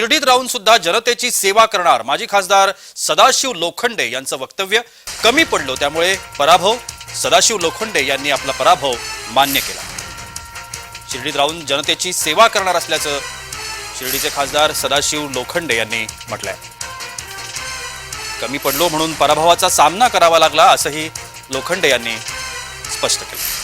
शिर्डीत राहून सुद्धा जनतेची सेवा करणार माजी खासदार सदाशिव लोखंडे यांचं वक्तव्य कमी पडलो त्यामुळे पराभव सदाशिव लोखंडे यांनी आपला पराभव मान्य केला. शिर्डीत राहून जनतेची सेवा करणार असल्याचं शिर्डीचे खासदार सदाशिव लोखंडे यांनी म्हटलंय. कमी पडलो म्हणून पराभवाचा सामना करावा लागला असंही लोखंडे यांनी स्पष्ट केलं.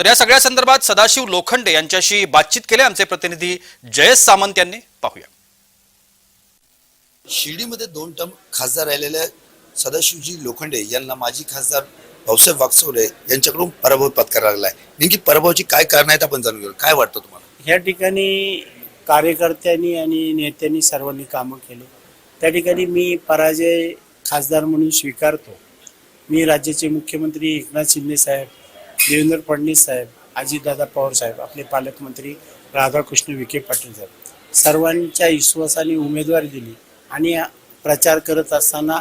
तर या सगळ्या संदर्भात सदाशिव लोखंडे यांच्याशी बातचीत केली आमचे प्रतिनिधी जयेश सामंत यांनी. पाहूया. शिर्डीमध्ये दोन टर्म खासदार राहिलेल्या सदाशिवजी लोखंडे यांना माजी खासदार भाऊसाहेब वागचौरे यांच्याकडून पराभव पत्करावा लागलाय नेमकी पराभवाची काय कारण आहेत आपण जाणून घेऊ काय वाटतं तुम्हाला? ह्या ठिकाणी कार्यकर्त्यांनी आणि नेत्यांनी सर्वांनी कामं केली. त्या ठिकाणी मी पराजय खासदार म्हणून स्वीकारतो. मी राज्याचे मुख्यमंत्री एकनाथ शिंदे साहेब देवेंद्र फडणवीस साहेब अजितदादा पवार साहेब आपले पालकमंत्री राधाकृष्ण विखे पाटील साहेब. सर्वांच्या विश्वासाने उमेदवारी दिली आणि प्रचार करत असताना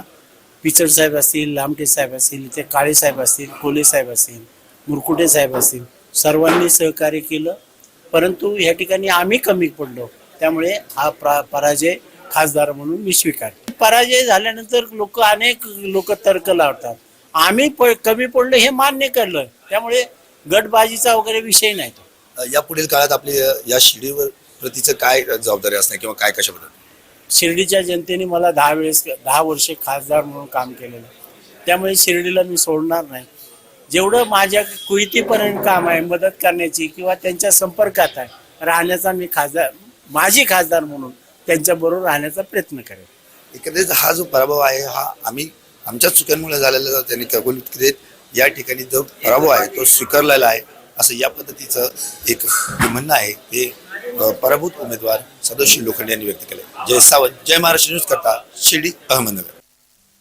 पिचड साहेब असतील लामटे साहेब असतील ते काळे साहेब असतील कोले साहेब असतील मुरकुटे साहेब असतील सर्वांनी सहकार्य केलं. परंतु या ठिकाणी आम्ही कमी पडलो. त्यामुळे हा प्रा पराजय खासदार म्हणून मी स्वीकार पराजय झाल्यानंतर लोक अनेक लोक तर्क लावतात. आम्ही कमी पडलो हे मान्य करलं. त्यामुळे गटबाजीचा वगैरे विषय नाही तो. या पुढील काळात आपली या शिर्डीवर प्रतीचं काय जबाबदारी असणार किंवा काय कशाबद्दल? शिर्डीच्या जनतेने मला दहा वेळेस दहा वर्षे खासदार म्हणून काम केलेलं. आहे. त्यामुळे शिर्डीला मी सोडणार नाही. जेवढं माझ्या कुयतीपर्यंत काम आहे मदत करण्याची किंवा त्यांच्या संपर्कात आहे राहण्याचा मी खासदार माझी खासदार म्हणून त्यांच्याबरोबर राहण्याचा प्रयत्न करेन. एकंदरीत हा जो पराभव आहे हा आम्ही आमच्या चुक्यांमुळे झालेला त्यांनी कबूल देत या ठिकाणी जो पराभव आहे तो स्वीकारलेला आहे असं या पद्धतीचं एक म्हणणं आहे. ते पराभूत उमेदवार सदाशिव लोखंडे यांनी व्यक्त केलं जय सावंत जय महाराष्ट्र न्यूज करता शिर्डी अहमदनगर.